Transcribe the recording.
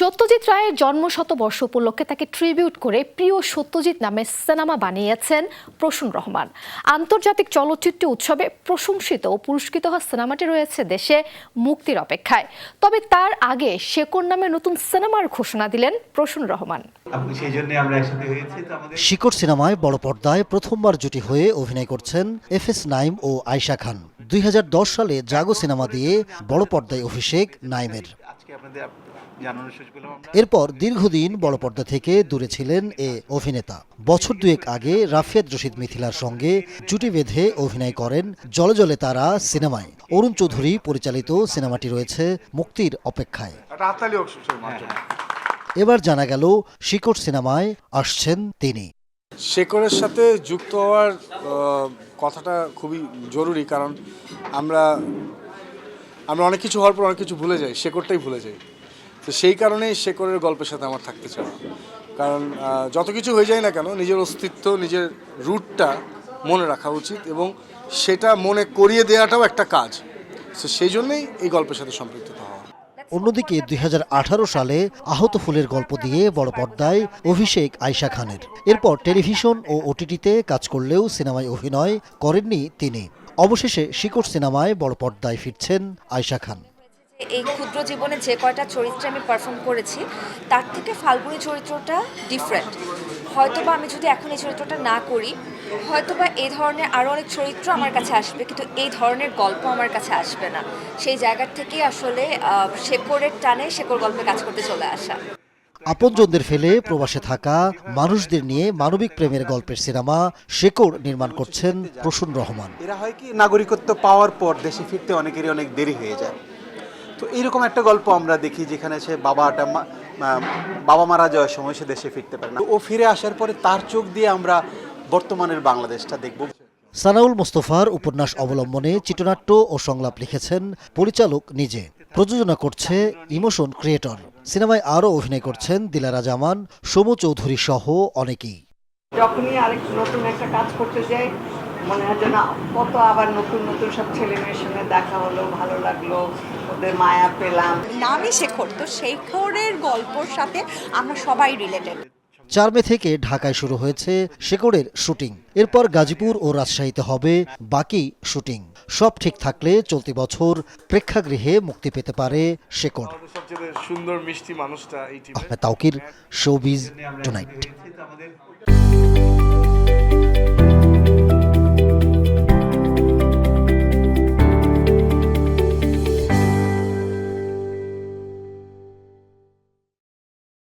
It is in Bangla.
সত্যজিৎ রায়ের জন্ম শতবর্ষ উপলক্ষে তাকে ট্রিবিউট করে প্রিয় সত্যজিৎ নামে সিনেমা বানিয়েছেন প্রসূন রহমান। আন্তর্জাতিক চলচ্চিত্র উৎসবে প্রশংসিত ও পুরস্কৃত হওয়া সিনেমাটি রয়েছে দেশে মুক্তির অপেক্ষায়। তবে তার আগে শেকর নামে নতুন সিনেমার ঘোষণা দিলেন প্রসূন রহমান। আপনি সেই জন্য আমরা একসাথে হয়েছি তো আমাদের শিকড় সিনেমায় বড় পর্দায় প্রথমবার জুটি হয়ে অভিনয় করছেন এফ এস নাইম ও আয়শা খান। দুই হাজার দশ সালে জাগো সিনেমা দিয়ে বড় পর্দায় অভিষেক নাইমের। এরপর দীর্ঘদিন বড় পর্দা থেকে দূরে ছিলেন এ অভিনেতা। বছর দুয়েক আগে রাফিয়াত রশিদ মিথিলার সঙ্গে জুটি বেঁধে অভিনয় করেন জলে জলে তারা সিনেমায়। অরুণ চৌধুরী পরিচালিত সিনেমাটি রয়েছে মুক্তির অপেক্ষায়। এবার জানা গেল শিকড় সিনেমায় আসছেন তিনি। শেকড়ের সাথে যুক্ত হওয়ার কথাটা খুবই জরুরি, কারণ আমরা আমরা অনেক কিছু হওয়ার পর অনেক কিছু ভুলে যাই শেকড়টাই ভুলে যাই। তো সেই কারণেই শেকড়ের গল্পের সাথে আমার থাকতে চাওয়া কারণ যত কিছু হয়ে যায় না কেন, নিজের অস্তিত্ব, নিজের রুটটা মনে রাখা উচিত এবং সেটা মনে করিয়ে দেওয়াটাও একটা কাজ। তো সেই জন্যই এই গল্পের সাথে সম্পৃক্ত হওয়া। অন্যদিকে দু হাজার আঠারো সালে আহত ফুলের গল্প দিয়ে বড় পর্দায় অভিষেক আয়শা খানের। এরপর টেলিভিশন ও ওটিটিতে কাজ করলেও সিনেমায় অভিনয় করেননি তিনি। অবশেষে শিকড় সিনেমায় বড় পর্দায় ফিরছেন আয়শা খান। এই ক্ষুদ্র জীবনে যে কয়টা চরিত্রে আমি পারফর্ম করেছি, তার থেকে ফাল্গুনি চরিত্রটা ডিফারেন্ট হয়তোবা আমি যদি এখন এই চরিত্রটা না করি হয়তোবা এই ধরনের আরও অনেক চরিত্র আমার কাছে আসবে কিন্তু এই ধরনের গল্প আমার কাছে আসবে না। সেই জায়গার থেকেই আসলে শেকড়ের টানে শেকড় গল্পে কাজ করতে চলে আসা। আপনজনদের ফেলে প্রবাসে থাকা মানুষদের নিয়ে মানবিক প্রেমের গল্পের সিনেমা শেকড় নির্মাণ করছেন প্রসূন রহমান। এরা হয় কি নাগরিকত্ব পাওয়ার পর দেশে ফিরতে অনেকেরই অনেক দেরি হয়ে যায়। তো এইরকম একটা গল্প আমরা দেখি যেখানে সে বাবাটা বাবা মারা যাওয়ার সময় সে দেশে ফিরতে পারে না। ও ফিরে আসার পরে তার চোখ দিয়ে আমরা বর্তমানের বাংলাদেশটা দেখব। সানাউল মোস্তফার উপন্যাস অবলম্বনে চিত্রনাট্য ও সংলাপ লিখেছেন পরিচালক নিজে। প্রযোজনা করছে ইমোশন ক্রিয়েটর। সিনেমায় আরও অভিনয় করছেন দিলারা জামান সমু চৌধুরী সহ অনেকেই। যখনই আরেক নতুন একটা কাজ করতে যাই মনে হয় যেন কত আবার নতুন নতুন সব ছেলে মেয়ের সঙ্গে দেখা হলো ভালো লাগল ওদের মায়া পেলাম। নামই শেখর তো শেখরের গল্পর সাথে আমরা সবাই রিলেটেড চার মে থেকে ঢাকায় শুরু হয়েছে শেকড়ের শুটিং। এরপর গাজীপুর ও রাজশাহীতে হবে বাকি শুটিং। সব ঠিক থাকলে চলতি বছর প্রেক্ষাগৃহে মুক্তি পেতে পারে শেকড়। সুন্দর মিষ্টি মানুষটা আহমেদ তাউকির শোবিজ টুনাইট।